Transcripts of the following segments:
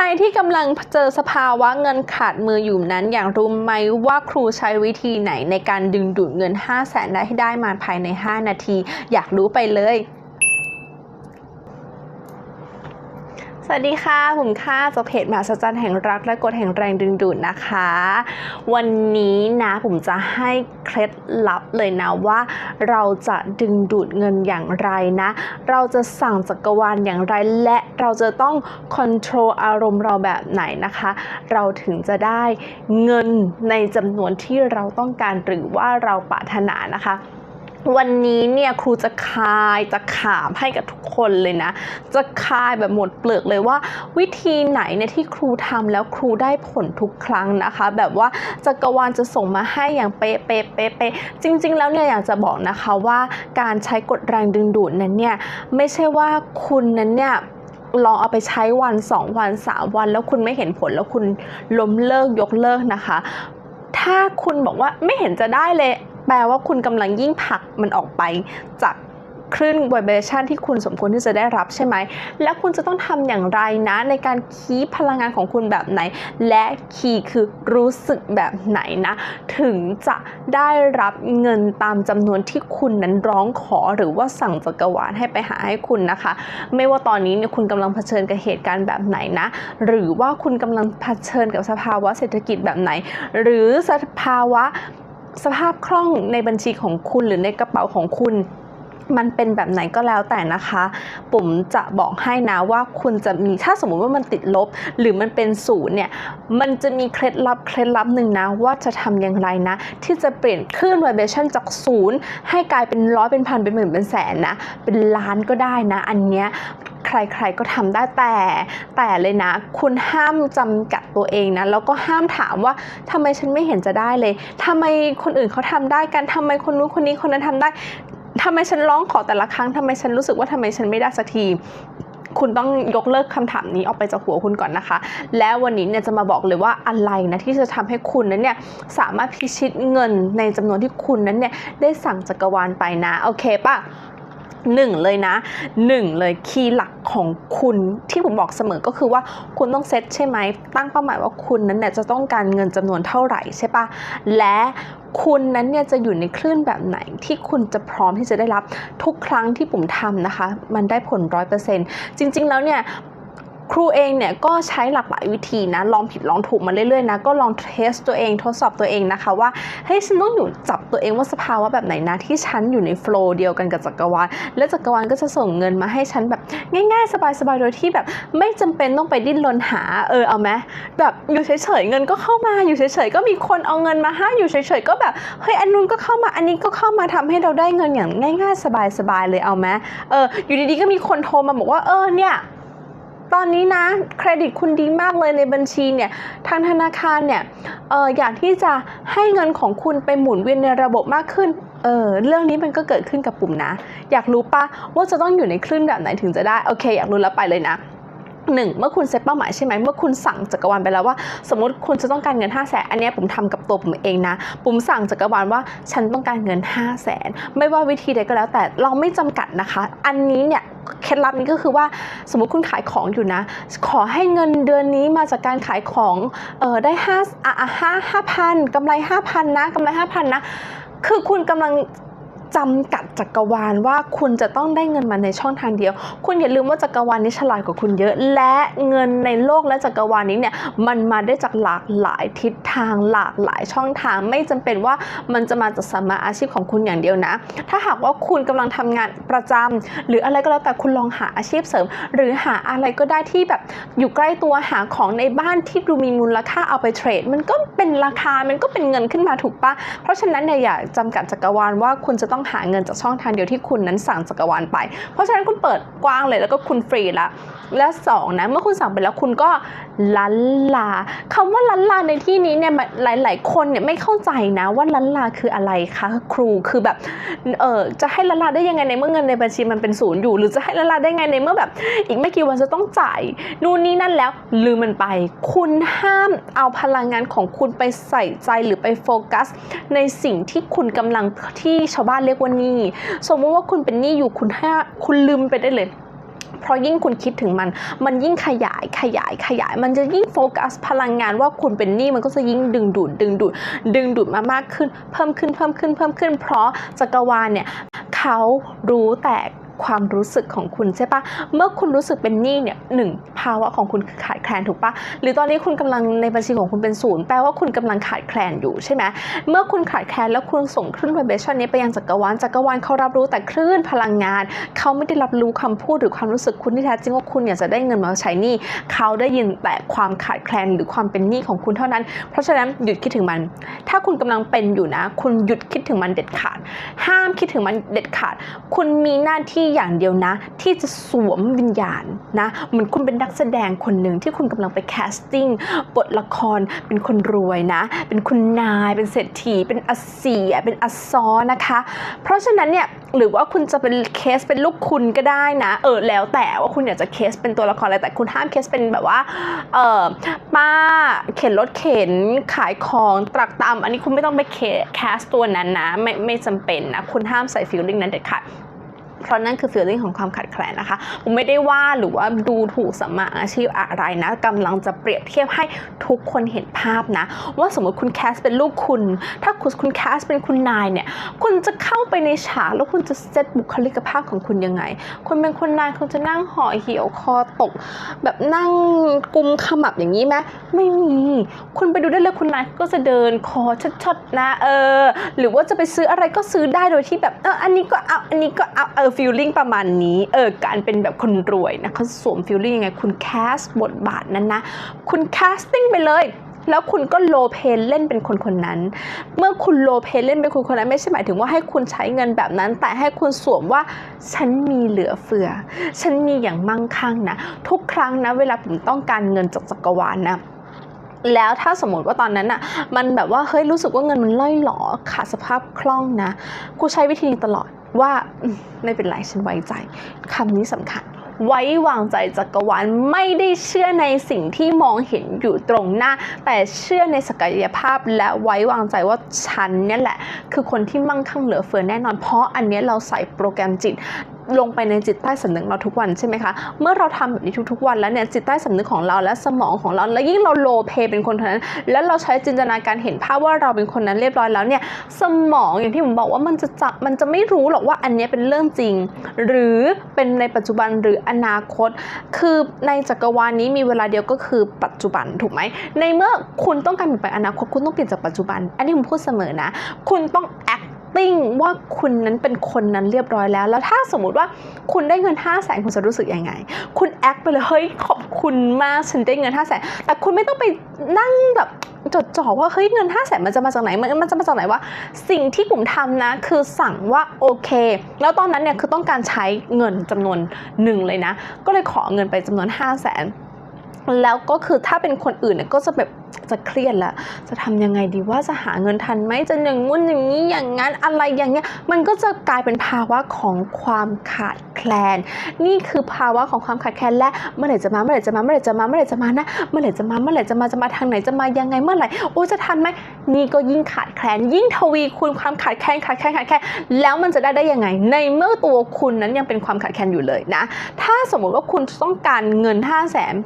รที่กำลังเจอสภาวะเงินขาดมืออยู่นั้น อยากรู้ไหมว่าครูใช้วิธีไหนในการดึงดูดเงิน 5 0 0แสนได้ให้ได้มาภายใน 5 นาที อยากรู้ไปเลย สวัสดีค่ะผมค่าจากเพจมหาสจรรย์แห่งรักและกฎแห่งแรงดึงดูดนะคะ วันนี้นะผมจะให้เคล็ดลับเลยนะว่าเราจะดึงดูดเงินอย่างไรนะ เราจะสั่งจักรวาลอย่างไร และเราจะต้องค o n t r o l อารมณ์เราแบบไหนนะคะ เราถึงจะได้เงินในจำนวนที่เราต้องการหรือว่าเราปรารถนานะคะ วันนี้เนี่ยครูจะคายจะขามให้กับทุกคนเลยนะ จะคายแบบหมดเปลือกเลยว่า วิธีไหนเนี่ยที่ครูทำแล้วครูได้ผลทุกครั้งนะคะ แบบว่าจักรวาลจะส่งมาให้อย่างเป๊ะเป๊ะเป๊ะเป๊ะจริง ๆ แล้วเนี่ยอยากจะบอกนะคะว่าการใช้กฎแรงดึงดูดนั้นเนี่ยไม่ใช่ว่าคุณนั้นเนี่ยลองเอาไปใช้วัน 2 วัน 3 วัน แล้วคุณไม่เห็นผลแล้วคุณล้มเลิกยกเลิกนะคะ ถ้าคุณบอกว่าไม่เห็นจะได้เลย แปลว่าคุณกำลังยิ่งผลักมันออกไปจากคลื่น vibration ที่คุณสมควรที่จะได้รับใช่ไหม แล้วคุณจะต้องทำอย่างไรนะ ในการคีพพลังงานของคุณแบบไหน และคีย์คือรู้สึกแบบไหนนะ ถึงจะได้รับเงินตามจำนวนที่คุณนั้นร้องขอหรือว่าสั่งจักรวาลให้ไปหาให้คุณนะคะ ไม่ว่าตอนนี้เนี่ยคุณกำลังเผชิญกับเหตุการณ์แบบไหนนะ หรือว่าคุณกำลังเผชิญกับสภาวะเศรษฐกิจแบบไหน หรือสภาวะ สภาพคล่องในบัญชีของคุณหรือในกระเป๋าของคุณ มันเป็นแบบไหนก็แล้วแต่นะคะ ปุ่มจะบอกให้นะว่าคุณจะมีถ้าสมมุติว่ามันติดลบ หรือมันเป็นศูนย์เนี่ยมันจะมีเคล็ดลับเคล็ดลับหนึ่งนะ ว่าจะทำอย่างไรนะ ที่จะเปลี่ยนคลื่น vibration จากศูนย์ให้กลายเป็นร้อยเป็นพันเป็นหมื่นเป็นแสนนะ เป็นล้านก็ได้นะ อันเนี้ยใครๆก็ทำได้แต่แต่เลยนะ คุณห้ามจำกัดตัวเองนะแล้วก็ห้ามถามว่าทำไมฉันไม่เห็นจะได้เลยทำไมคนอื่นเขาทำได้กันทำไมคนนู้นคนนี้คนนั้นทำได้ ทำไมฉันร้องขอแต่ละครั้งทำไมฉันรู้สึกว่าทำไมฉันไม่ได้สักทีคุณต้องยกเลิกคำถามนี้ออกไปจากหัวคุณก่อนนะคะ แล้ววันนี้เนี่ยจะมาบอกเลยว่าอะไรนะที่จะทำให้คุณนั้นเนี่ยสามารถพิชิตเงินในจำนวนที่คุณนั้นเนี่ยได้สั่งจักรวาลไปนะ โอเคปะ หนึ่งเลยนะหนึ่งเลยคีย์หลักของคุณที่ผมบอกเสมอก็คือว่าคุณต้องเซตใช่ไหมตั้งเป้าหมายว่าคุณนั้นเนี่ยจะต้องการเงินจำนวนเท่าไหร่ใช่ปะและคุณนั้นเนี่ยจะอยู่ในคลื่นแบบไหนที่คุณจะพร้อมที่จะได้รับทุกครั้งที่ผมทำนะคะ มันได้ผลร้อยเปอร์เซ็นต์จริง ๆ แล้วเนี่ย ครูเองเนี่ยก็ใช้หลากหลายวิธีนะลองผิดลองถูกมาเรื่อยๆนะก็ลองเทสตัวเองทดสอบตัวเองนะคะว่าเฮ้ยฉันต้องอยู่จับตัวเองว่าสภาวะแบบไหนนะที่ฉันอยู่ในโฟล์เดียวกันกับจักรวาลและจักรวาลก็จะส่งเงินมาให้ฉันแบบง่ายๆ สบายๆโดยที่แบบไม่จำเป็นต้องไปดิ้นรนหาเออเอาไหมแบบอยู่เฉยๆเงินก็เข้ามาอยู่เฉยๆก็มีคนเอาเงินมาให้อยู่เฉยๆก็แบบเฮ้ยอันนู้นก็เข้ามาอันนี้ก็เข้ามาทำให้เราได้เงินอย่างง่าย ๆ สบายๆเลยเอาไหมเอออยู่ดีๆก็มีคนโทรมาบอกว่าเออเนี่ย ตอนนี้นะเครดิตคุณดีมากเลยในบัญชีเนี่ยทางธนาคารเนี่ยอออยากที่จะให้เงินของคุณไปหมุนเวียนในระบบมากขึ้นเออเรื่องนี้มันก็เกิดขึ้นกับปุ่มนะ อยากรู้ปะว่าจะต้องอยู่ในคลื่นแบบไหนถึงจะได้ โอเค อยากรู้แล้วไปเลยนะ หนึ่งเมื่อคุณเซตเป้าหมายใช่ไหมเมื่อคุณสั่งจักรวาลไปแล้วว่า สมมติคุณจะต้องการเงิน5 0 0แสนอันนี้ผมทำกับตัวผมเองนะผมสั่งจักรวาลว่าฉันต้องการเงิน 5 0 0แสนไม่ว่าวิธีใดก็แล้วแต่เราไม่จำกัดนะคะ อันนี้เนี่ยเคล็ดลับนี้ก็คือว่าสมมติคุณขายของอยู่นะ ขอให้เงินเดือนนี้มาจากการขายของเออได้ห้าอะอะห้าห้าพันกำไรห้าพันนะกำไรห้าพันนะ คือคุณกำลัง จำกัดจักรวาลว่าคุณจะต้องได้เงินมาในช่องทางเดียว คุณอย่าลืมว่าจักรวาลนี้ฉลาดกว่าคุณเยอะ และเงินในโลกและจักรวาลนี้เนี่ยมันมาได้จากหลากหลายทิศทางหลากหลายช่องทาง ไม่จำเป็นว่ามันจะมาจากสมาอาชีพของคุณอย่างเดียวนะ ถ้าหากว่าคุณกำลังทำงานประจำหรืออะไรก็แล้วแต่คุณลองหาอาชีพเสริม หรือหาอะไรก็ได้ที่แบบอยู่ใกล้ตัวหาของในบ้านที่ดูมีมูลค่าเอาไปเทรด มันก็เป็นราคามันก็เป็นเงินขึ้นมาถูกปะเพราะฉะนั้นเนี่ยอย่าจำกัดจักรวาลว่าคุณจะต้ององหาเงินจากช่องทางเดียวที่คุณนั้นสั่งจักรวาลไป เพราะฉะนั้นคุณเปิดกว้างเลยแล้วก็คุณฟรีละ และสองนะเมื่อคุณสั่งไปแล้วคุณก็ลันลาคำว่าลันลาในที่นี้เนี่ยหลาย ๆ คนเนี่ยไม่เข้าใจนะว่าลันลาคืออะไรคะครูคือแบบเออจะให้ลันลาได้ยังไงในเมื่อเงินในบัญชีมันเป็นศูนย์อยู่ หรือจะให้ลันลาได้ไงในเมื่อแบบ อีกไม่กี่วันจะต้องจ่ายนู่นนี่นั่นแล้วลืมมันไป คุณห้ามเอาพลังงานของคุณไปใส่ใจหรือไปโฟกัส ในสิ่งที่คุณกำลังที่ชาวบ้านเรียกว่าหนี้สมมติว่าคุณเป็นหนี้อยู่คุณห้าคุณลืมไปได้เลยเพราะยิ่งคุณคิดถึงมัน มันยิ่งขยายขยายขยาย มันจะยิ่งโฟกัสพลังงานว่าคุณเป็นหนี้มันก็จะยิ่งดึงดูดดึงดูดดึงดูดมามากขึ้น เพิ่มขึ้นเพิ่มขึ้นเพิ่มขึ้น เพราะจักรวาลเนี่ยเขารู้แต่ ความรู้สึกของคุณใช่ปะเมื่อคุณรู้สึกเป็นหนี้เนี่ยหนึ่งภาวะของคุณคือขาดแคลนถูกปะหรือตอนนี้คุณกำลังในบัญชีของคุณเป็นศูนย์แปลว่าคุณกำลังขาดแคลนอยู่ใช่ไหมเมื่อคุณขาดแคลนแล้วคุณส่งคลื่น vibration นี้ไปยังจักรวาลจักรวาลเขารับรู้แต่คลื่นพลังงาน เขาไม่ได้รับรู้คำพูดหรือความรู้สึกคุณที่แท้จริงว่าคุณอยากจะได้เงินมาใช้หนี้เขาได้ยินแต่ความขาดแคลนหรือความเป็นหนี้ของคุณเท่านั้น เพราะฉะนั้นหยุดคิดถึงมัน ถ้าคุณกำลังเป็นอยู่นะ คุณหยุดคิดถึงมันเด็ดขาด ห้ามคิดถึงมันเด็ดขาด คุณมีหน้าที่อย่างเดียวนะ ที่จะสวมวิญญาณนะเหมือนคุณเป็นนักแสดงคนหนึ่งที่คุณกำลังไปแคสติ้งบทละครเป็นคนรวยนะ เป็นคุณนายเป็นเศรษฐี เป็นอาเซียเป็นอัสซอนะคะ เพราะฉะนั้นเนี่ยหรือว่าคุณจะเป็นเคสเป็นลูกคุณก็ได้นะเออแล้วแต่ว่าคุณอยากจะเคสเป็นตัวละครอะไรแต่คุณห้ามเคสเป็นแบบว่าเออป้าเข็นรถเข็นขายของตรักตามอันนี้คุณไม่ต้องไปเคแคสตัวนั้นนะไม่ไม่จำเป็นนะคุณห้ามใส่ฟิลลิ่งนั้นเด็ดขาด เพราะนั่นคือ feeling ของความขาดแคลนนะคะผมไม่ได้ว่าหรือว่าดูถูกสมมาอาชีพอะไรนะกำลังจะเปรียบเทียบให้ทุกคนเห็นภาพนะ ว่าสมมติคุณแคสเป็นลูกคุณ ถ้าคุณคุณแคสเป็นคุณนายเนี่ยคุณจะเข้าไปในฉากแล้วคุณจะเซตบุคลิกภาพของคุณยังไงคุณเป็นคนนายคุณจะนั่งห่อเหี่ยวคอตก แบบนั่งกุมขมับอย่างนี้ไหมไม่มีคุณไปดูได้เลยคุณนายก็จะเดินคอชดๆนะเออ หรือว่าจะไปซื้ออะไรก็ซื้อได้โดยที่แบบเอออันนี้ก็เอาอันนี้ก็เอาเออฟีลลิ่งประมาณนี้เออการเป็นแบบคนรวยนะเขาสวมฟีลลิ่งยังไงคุณแคสบทบาทนั้นนะ คุณแคสติ้งไปเลยแล้วคุณก็โลเพนเล่นเป็นคนคนนั้น เมื่อคุณโลเพนเล่นเป็นคนคนนั้นไม่ใช่หมายถึงว่าให้คุณใช้เงินแบบนั้น แต่ให้คุณสวมว่าฉันมีเหลือเฟือ ฉันมีอย่างมั่งคั่งนะ ทุกครั้งนะ เวลาผมต้องการเงินจากจักรวาลนะ แล้วถ้าสมมติว่าตอนนั้นอะมันแบบว่าเฮ้ยรู้สึกว่าเงินมันล่อยหลอขาดสภาพคล่องนะ กูใช้วิธีนี้ตลอดว่าไม่เป็นไรฉันไว้ใจคำนี้สำคัญไว้วางใจจักรวาลไม่ได้เชื่อในสิ่งที่มองเห็นอยู่ตรงหน้า แต่เชื่อในศักยภาพและไว้วางใจว่าฉันเนี่ยแหละ คือคนที่มั่งคั่งเหลือเฟือแน่นอนเพราะอันนี้เราใส่โปรแกรมจิต ลงไปในจิตใต้สำนึกเราทุกวันใช่ไหมคะ เมื่อเราทำแบบนี้ทุกๆวันแล้วเนี่ยจิตใต้สำนึกของเราและสมองของเรา แล้วยิ่งเราโลเพเป็นคนคนนั้น แล้วเราใช้จินตนาการเห็นภาพว่าเราเป็นคนนั้นเรียบร้อยแล้วเนี่ยสมองอย่างที่ผมบอกว่ามันจะจับมันจะไม่รู้หรอกว่าอันนี้เป็นเรื่องจริง หรือเป็นในปัจจุบันหรืออนาคต คือในจักรวาลนี้มีเวลาเดียวก็คือปัจจุบันถูกไหมในเมื่อคุณต้องการเปลี่ยนแปอนาคตคุณต้องเปลี่ยนจากปัจจุบัน อันนี้ผมพูดเสมอนะ คุณต้อง acting ว่าคุณนั้นเป็นคนนั้นเรียบร้อยแล้ว แล้วถ้าสมมุติว่าคุณได้เงิน 5 0 0แสนคุณจะรู้สึกยังไง คุณ act ไปเลยเฮ้ยขอบคุณมากฉันได้เงิน 5 0 0แสนแต่คุณไม่ต้องไปนั่งแบบจดจ่อว่าเฮ้ยเงิน 5 0 0แสนมันจะมาจากไหนมันมันจะมาจากไหนวะสิ่งที่ผมทำนะ คือสั่งว่าโอเค แล้วตอนนั้นเนี่ยคือต้องการใช้เงินจำนวนหนึ่งเลยนะ ก็เลยขอเงินไปจำนวน 5 0 0แสน แล้วก็คือถ้าเป็นคนอื่นเนี่ยก็จะแบบจะเครียดล้วจะทำยังไงดีว่าจะหาเงินทันไหมจะอย่างงู้นอย่างนี้อย่างนั้นอะไรอย่างเงี้ยมันก็จะกลายเป็นภาวะของความขาดแคลน นี่คือภาวะของความขาดแคลนและเมื่อไหร่จะมาเมื่อไหร่จะมาเมื่อไหร่จะมาเมื่อไหร่จะมานะเมื่อไหร่จะมาเมื่อไหร่จะมาจะมาทางไหนจะมายังไงเมื่อไหร่โอ้จะทันไหมนี่ก็ยิ่งขาดแคลน ยิ่งทวีคูณความขาดแคลนขาดแคลนขาดแคลนแล้วมันจะได้ได้ยังไง ในเมื่อตัวคุณนั้นยังเป็นความขาดแคลนอยู่เลยนะ ถ้าสมมติว่าคุณต้องการเงิน5 0 0แสน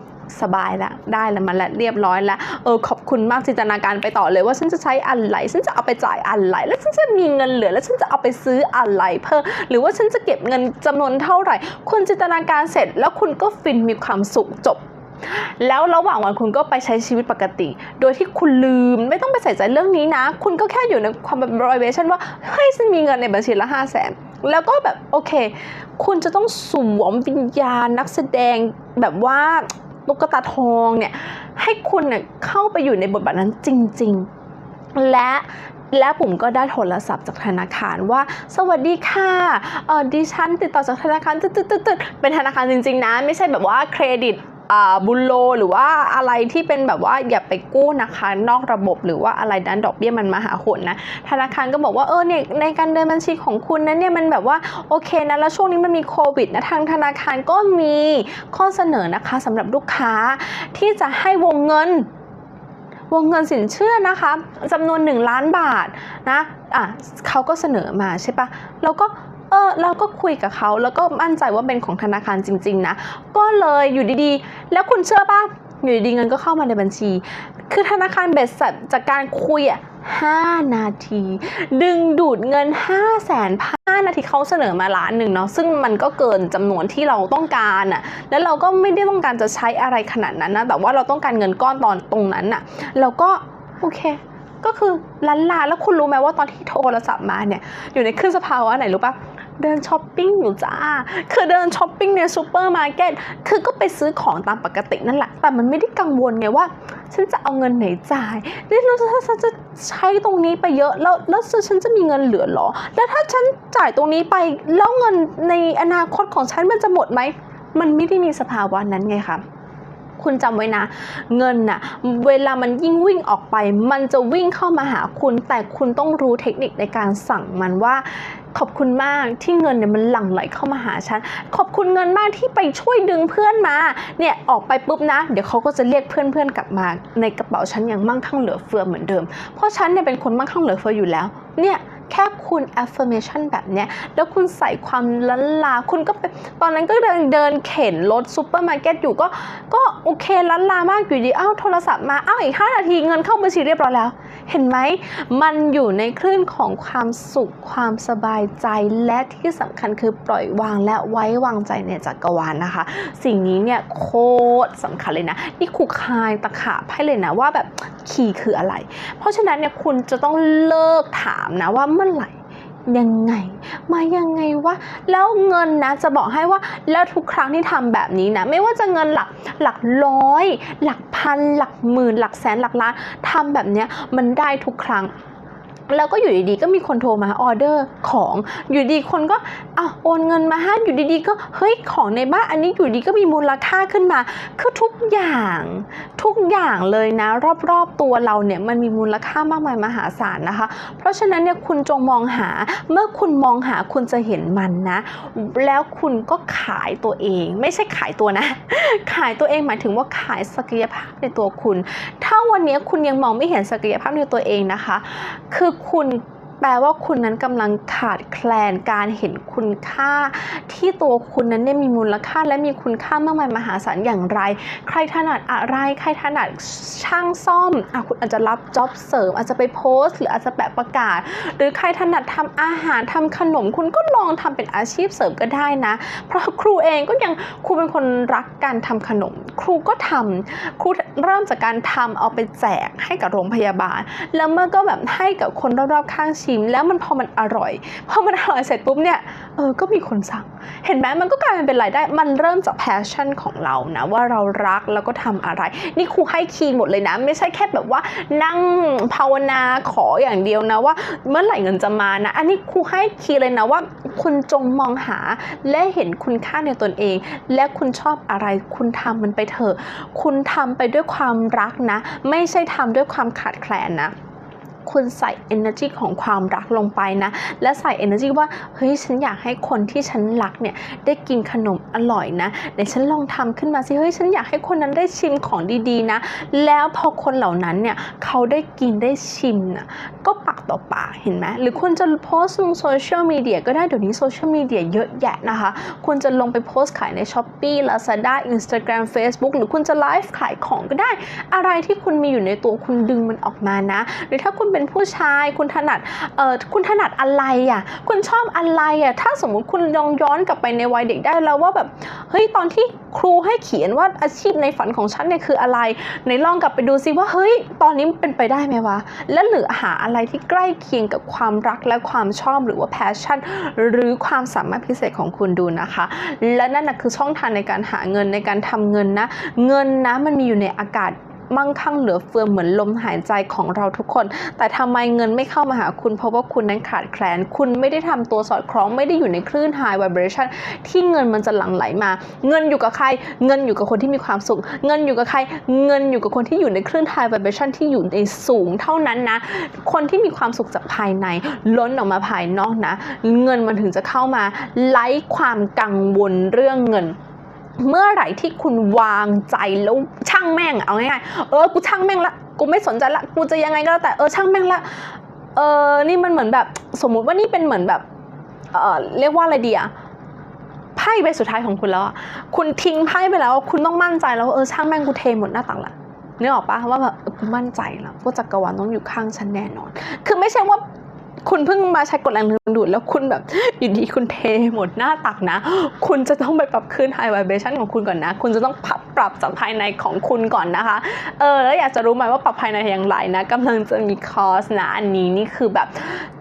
สบายละได้แล้วมันละเรียบร้อยแล้วเออขอบคุณมากจินตนาการไปต่อเลยว่าฉันจะใช้อะไรฉันจะเอาไปจ่ายอะไร แล้วฉันจะมีเงินเหลือ แล้วฉันจะเอาไปซื้ออะไรเพิ่มหรือว่าฉันจะเก็บเงินจำนวนเท่าไหร่ คุณจินตนาการเสร็จ แล้วคุณก็ฟินมีความสุขจบแล้วระหว่างวันคุณก็ไปใช้ชีวิตปกติ โดยที่คุณลืมไม่ต้องไปใส่ใจเรื่องนี้นะ คุณก็แค่อยู่ในความแบบ vibration ว่าเฮ้ยฉันมีเงินในบัญชีละห้าแสนแล้วก็แบบโอเค คุณจะต้องสวมวิญญาณนักแสดงแบบว่า ตุ๊กตาทองเนี่ยให้คุณเนี่ยเข้าไปอยู่ในบทบาทนั้นจริง ๆ และและผมก็ได้โทรศัพท์จากธนาคารว่า สวัสดีค่ะเออดิฉันติดต่อจากธนาคารตึ๊ดๆเป็นธนาคารจริง ๆ นะ ไม่ใช่แบบว่าเครดิต บุลโลหรือว่าอะไรที่เป็นแบบว่าอย่าไปกู้นะคะนอกระบบหรือว่าอะไรนั้นดอกเบี้ยมันมาหาหนนะธนาคารก็บอกว่าเออเนี่ยในการเดินบัญชีของคุณนั้นเนี่ยมันแบบว่าโอเคนะแล้วช่วงนี้มันมีโควิดนะทางธนาคารก็มีข้อเสนอนะคะสำหรับลูกค้าที่จะให้วงเงินวงเงินสินเชื่อนะคะจำนวน 1 ล้านบาทนะอะเขาก็เสนอมาใช่ปะแล้วก็ เออเราก็คุยกับเขาแล้วก็มั่นใจว่าเป็นของธนาคารจริง ๆ นะ ก็เลยอยู่ดีๆ แล้วคุณเชื่อป่ะอยู่ดีๆเงินก็เข้ามาในบัญชี คือธนาคารเบ็ดเสร็จจากการคุยอะ5 นาที ดึงดูดเงิน 5 0 0แสนห้านาทีเขาเสนอมาล้านหนึ่งเนาะซึ่งมันก็เกินจำนวนที่เราต้องการอะแล้วเราก็ไม่ได้ต้องการจะใช้อะไรขนาดนั้นนะแต่ว่าเราต้องการเงินก้อนตอนตรงนั้นอะเราก็โอเค ก็คือล้านลาแล้วคุณรู้ไหมว่าตอนที่โทรศัพท์มาเนี่ย อยู่ในคลื่นสภาวะไหนรู้ปะ เดินช้อปปิ้งอยู่จ้า คือเดินช้อปปิ้งในซูเปอร์มาร์เก็ต คือก็ไปซื้อของตามปกตินั่นแหละ แต่มันไม่ได้กังวลไงว่า ฉันจะเอาเงินไหนจ่ายนี่แล้วถ้าฉันจะใช้ตรงนี้ไปเยอะ แล้วแล้วฉันจะมีเงินเหลือหรอ แล้วถ้าฉันจ่ายตรงนี้ไป แล้วเงินในอนาคตของฉันมันจะหมดไหม มันไม่ได้มีสภาวะนั้นไงคะคุณจำไว้นะ เงินน่ะเวลามันยิ่งวิ่งออกไป มันจะวิ่งเข้ามาหาคุณ แต่คุณต้องรู้เทคนิคในการสั่งมันว่า ขอบคุณมากที่เงินเนี่ยมันหลั่งไหลเข้ามาหาฉัน ขอบคุณเงินมากที่ไปช่วยดึงเพื่อนมา เนี่ยออกไปปุ๊บนะ เดี๋ยวเขาก็จะเรียกเพื่อนๆกลับมา ในกระเป๋าฉันอย่างมั่งคั่งเหลือเฟือเหมือนเดิม เพราะฉันเนี่ยเป็นคนมั่งคั่งเหลือเฟืออยู่แล้ว เนี่ย แค่คุณ affirmation แบบเนี้ย แล้วคุณใส่ความล้นลา คุณก็ไปตอนนั้นก็เดินเดินเข็นรถซูเปอร์มาร์เก็ตอยู่ก็ ก็โอเคล้นลามากอยู่ดี อ้าวโทรศัพท์มา อ้าวอีก 5 นาทีเงินเข้าบัญชีเรียบร้อยแล้ว เห็นไหม มันอยู่ในคลื่นของความสุข ความสบายใจ และที่สำคัญคือปล่อยวางและไว้วางใจในจักรวาลนะคะ สิ่งนี้เนี่ยโคตรสำคัญเลยนะ นี่ครูคายตะขาบให้เลยนะว่าแบบคีย์คืออะไร เพราะฉะนั้นเนี่ยคุณจะต้องเลิกถามนะว่าเมื่อไหร่ยังไง มายังไงวะแล้วเงินนะจะบอกให้ว่าแล้วทุกครั้งที่ทำแบบนี้นะ ไม่ว่าจะเงินหลักหลักร้อย หลักพัน หลักหมื่น หลักแสนหลักล้านทำแบบเนี้ยมันได้ทุกครั้ง แล้วก็อยู่ดีๆก็มีคนโทรมาออเดอร์ของอยู่ดีคนก็อะโอนเงินมาให้อยู่ดีๆ ก็เฮ้ยของในบ้านอันนี้อยู่ดีก็มีมูลค่าขึ้นมา คือทุกอย่างทุกอย่างเลยนะ รอบๆตัวเราเนี่ยมันมีมูลค่ามากมายมหาศาลนะคะ เพราะฉะนั้นเนี่ยคุณจงมองหาเมื่อคุณมองหาคุณจะเห็นมันนะ แล้วคุณก็ขายตัวเอง ไม่ใช่ขายตัวนะ ขายตัวเองหมายถึงว่าขายศักยภาพในตัวคุณ ถ้าวันนี้คุณยังมองไม่เห็นศักยภาพในตัวเองนะคะ คือคุณ แปลว่าคุณนั้นกำลังขาดแคลนการเห็นคุณค่า ที่ตัวคุณนั้นเนี่ยมีมูลค่าและมีคุณค่ามากมายมหาศาลอย่างไร ใครถนัดอะไร ใครถนัดช่างซ่อมอคุณอาจจะรับจ็อบเสริม อาจจะไปโพสต์ หรืออาจจะแปะประกาศ หรือใครถนัดทำอาหารทำขนม คุณก็ลองทำเป็นอาชีพเสริมก็ได้นะ เพราะครูเองก็ยังครูเป็นคนรักการทำขนม ครูก็ทำครูเริ่มจากการทำเอาไปแจกให้กับโรงพยาบาล แล้วเมื่อก็แบบให้กับคนรอบๆข้างชิม แล้วมันพอมันอร่อยพอมันอร่อยเสร็จปุ๊บเนี่ยเออก็มีคนสั่ง เห็นไหมมันก็กลายเป็นรายได้ มันเริ่มจากแพชชั่นของเรานะว่าเรารักแล้วก็ทำอะไร นี่ครูให้คีย์หมดเลยนะ ไม่ใช่แค่แบบว่านั่งภาวนาขออย่างเดียวนะว่า เมื่อไหร่เงินจะมานะ อันนี้ครูให้คีย์เลยนะว่า คุณจงมองหาและเห็นคุณค่าในตนเอง และคุณชอบอะไร คุณทำมันไปเถอะ คุณทำไปด้วยความรักนะ ไม่ใช่ทำด้วยความขาดแคลนนะ คุณใส่ energy ของความรักลงไปนะ และใส่ energy ว่า เฮ้ย ฉันอยากให้คนที่ฉันรักเนี่ย ได้กินขนมอร่อยนะเดี๋ยวฉันลองทำขึ้นมาสิ เฮ้ย ฉันอยากให้คนนั้นได้ชิมของดีๆนะ แล้วพอคนเหล่านั้นเนี่ย เขาได้กินได้ชิมนะก็ปากต่อปากเห็นไหมหรือคุณจะโพสต์ลงโซเชียลมีเดียก็ได้เดี๋ยวนี้โซเชียลมีเดียเยอะแยะนะคะ คุณจะลงไปโพสต์ขายใน s h อ p e e Lazada Instagram Facebook หรือคุณจะไลฟ์ขายของก็ได้ อะไรที่คุณมีอยู่ในตัวคุณดึงมันออกมานะ หรือถ้าคุณเป็นผู้ชาย คุณถนัดเอ่อคุณถนัดอะไรอะคุณชอบอะไรอะถ้าสมมุติคุณลองย้อนกลับไปในวัยเด็กได้แล้วว่าแบบเฮ้ยตอนที่ครูให้เขียนว่าอาชีพในฝันของฉันเนี่ยคืออะไรในลองกลับไปดูซิว่าเฮ้ยตอนนี้เป็นไปได้ไหมวะ และเหลือหาอะไรที่ใกล้เคียงกับความรักและความชอบหรือว่า passion หรือความสามารถพิเศษของคุณดูนะคะ และนั่นนะคือช่องทางในการหาเงินในการทำเงินนะ เงินนะมันมีอยู่ในอากาศ มั่งคั่งเหลือเฟือเหมือนลมหายใจของเราทุกคน แต่ทำไมเงินไม่เข้ามาหาคุณเพราะว่าคุณนั้นขาดแคลน คุณไม่ได้ทำตัวสอดคล้องไม่ได้อยู่ในคลื่น high vibration ที่เงินมันจะหลั่งไหลมา เงินอยู่กับใคร เงินอยู่กับคนที่มีความสุข เงินอยู่กับใคร เงินอยู่กับคนที่อยู่ในคลื่น high vibration ที่อยู่ในสูงเท่านั้นนะ คนที่มีความสุขจากภายใน ล้นออกมาภายนอกนะ เงินมันถึงจะเข้ามาไร้ความกังวลเรื่องเงิน เมื่อไหร่ที่คุณวางใจแล้วช่างแม่งเอาง่ายๆเออกูช่างแม่งละกูไม่สนใจละกูจะยังไงก็แล้วแต่เออช่างแม่งละเออนี่มันเหมือนแบบสมมุติว่านี่เป็นเหมือนแบบเออเรียกว่าอะไรดีอะไพ่ใบสุดท้ายของคุณแล้วคุณทิ้งไพ่ไปแล้ว คุณต้องมั่นใจแล้วเออช่างแม่งกูเทหมดหน้าตักละนึกออกปะว่าแบบกูมั่นใจแล้วว่าจักรวาลต้องอยู่ข้างฉันแน่นอน คือไม่ใช่ว่า คุณเพิ่งมาใช้กดแรงดึงดูดแล้วคุณแบบอยู่ดีคุณเทหมดหน้าตักนะ คุณจะต้องไปปรับขึ้นไฮไวเบชันของคุณก่อนนะ คุณจะต้องปรับปรับจากภายในของคุณก่อนนะคะ เออแล้วอยากจะรู้ไหมว่าปรับภายในอย่างไรนะกำลังจะมีคอร์สนะอันนี้นี่คือแบบ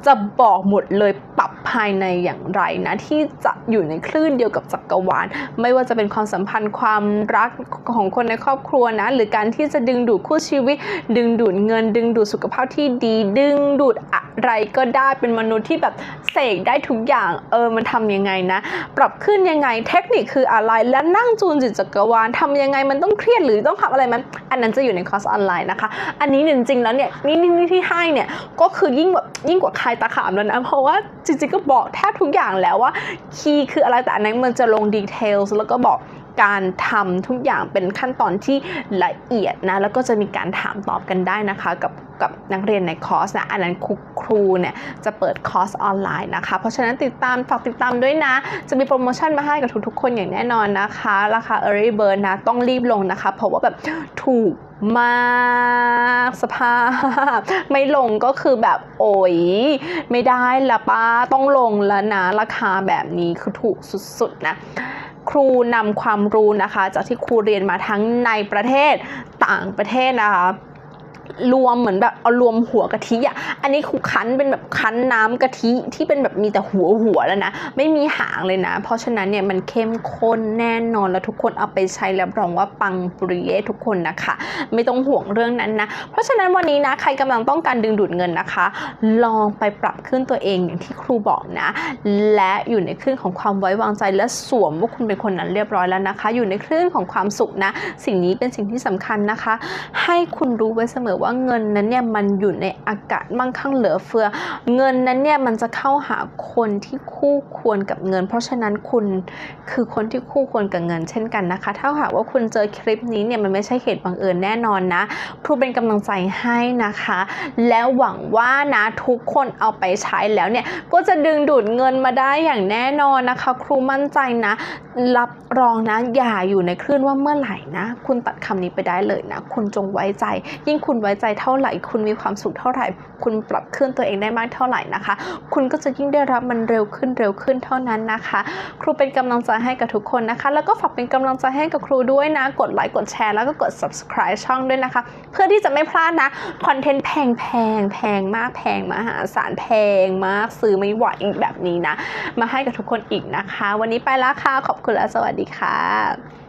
จะบอกหมดเลยปรับ ภายในอย่างไรนะที่จะอยู่ในคลื่นเดียวกับจักรวาล ไม่ว่าจะเป็นความสัมพันธ์ความรักของคนในครอบครัวนะ หรือการที่จะดึงดูดคู่ชีวิต ดึงดูดเงิน ดึงดูดสุขภาพที่ดี ดึงดูดอะไรก็ได้เป็นมนุษย์ที่แบบเสกได้ทุกอย่างเออมันทำยังไงนะ ปรับขึ้นยังไงเทคนิคคืออะไรและนั่งจูนจิตจักรวาลทำยังไงมันต้องเครียดหรือต้องทำอะไรมันอันนั้นจะอยู่ในคอร์สออนไลน์นะคะ อันนี้จริงๆแล้วเนี่ยนี่นี่นี่ที่ให้เนี่ยก็คือยิ่งแบบยิ่งกว่าใครตาขามแล้วนะเพราะว่าจริงๆก็บอกแทบทุกอย่างแล้วว่าคีย์คืออะไรแต่อันนั้นมันจะลงดีเทลแล้วก็บอก การทำทุกอย่างเป็นขั้นตอนที่ละเอียดนะแล้วก็จะมีการถามตอบกันได้นะคะกับกับนักเรียนในคอร์สนะอันนั้นครูครูเนี่ยจะเปิดคอร์สออนไลน์นะคะ เพราะฉะนั้นติดตามฝากติดตามด้วยนะ จะมีโปรโมชั่นมาให้กับทุกๆคนอย่างแน่นอนนะคะ ราคา Early Bird นะต้องรีบลงนะคะ เพราะว่าแบบถูกมากสภาพ ไม่ลงก็คือแบบโอยไม่ได้ละป้าต้องลงแล้วนะ ราคาแบบนี้คือถูกสุดๆนะ ครูนำความรู้นะคะ จากที่ครูเรียนมาทั้งในประเทศต่างประเทศนะคะ รวมเหมือนแบบเอารวมหัวกะทิอะ อันนี้ครูคั้นเป็นแบบคั้นน้ำกะทิที่เป็นแบบมีแต่หัวหัวแล้วนะ ไม่มีหางเลยนะ เพราะฉะนั้นเนี่ยมันเข้มข้นแน่นอนแล้วทุกคนเอาไปใช้แล้วรองว่าปังปริเยทุกคนนะคะ ไม่ต้องห่วงเรื่องนั้นนะ เพราะฉะนั้นวันนี้นะใครกำลังต้องการดึงดูดเงินนะคะ ลองไปปรับขึ้นตัวเองอย่างที่ครูบอกนะ และอยู่ในคลื่นของความไว้วางใจและสวมว่าคุณเป็นคนนั้นเรียบร้อยแล้วนะคะ อยู่ในคลื่นของความสุขนะ สิ่งนี้เป็นสิ่งที่สำคัญนะคะ ให้คุณรู้ไว้เสมอว่าเงินนั้นเนี่ยมันอยู่ในอากาศมั่งคั่งเหลือเฟือ เงินนั้นเนี่ยมันจะเข้าหาคนที่คู่ควรกับเงิน เพราะฉะนั้นคุณคือคนที่คู่ควรกับเงินเช่นกันนะคะ ถ้าหากว่าคุณเจอคลิปนี้เนี่ยมันไม่ใช่เหตุบังเอิญแน่นอนนะครูเป็นกำลังใจให้นะคะ แล้วหวังว่านะทุกคนเอาไปใช้แล้วเนี่ยก็จะดึงดูดเงินมาได้อย่างแน่นอนนะคะ ครูมั่นใจนะ รับรองนะอย่าอยู่ในคลื่นว่าเมื่อไหร่นะ คุณตัดคำนี้ไปได้เลยนะ คุณจงไว้ใจ ยิ่งคุณไว้ใจเท่าไหร่ คุณมีความสุขเท่าไหร่ คุณปรับเคลื่อนตัวเองได้มากเท่าไหร่นะคะ คุณก็จะยิ่งได้รับมันเร็วขึ้นเร็วขึ้นเท่านั้นนะคะ ครูเป็นกำลังใจให้กับทุกคนนะคะ แล้วก็ฝากเป็นกำลังใจให้กับครูด้วยนะ กดไลค์กดแชร์แล้วก็กด subscribe ช่องด้วยนะคะ เพื่อที่จะไม่พลาดนะคอนเทนต์แพงแพงแพงมากแพงมหาศาลแพงมากซื้อไม่ไหวแบบนี้นะ มาให้กับทุกคนอีกนะคะ วันนี้ไปแล้วค่ะขอบคุณและสวัสดีค่ะ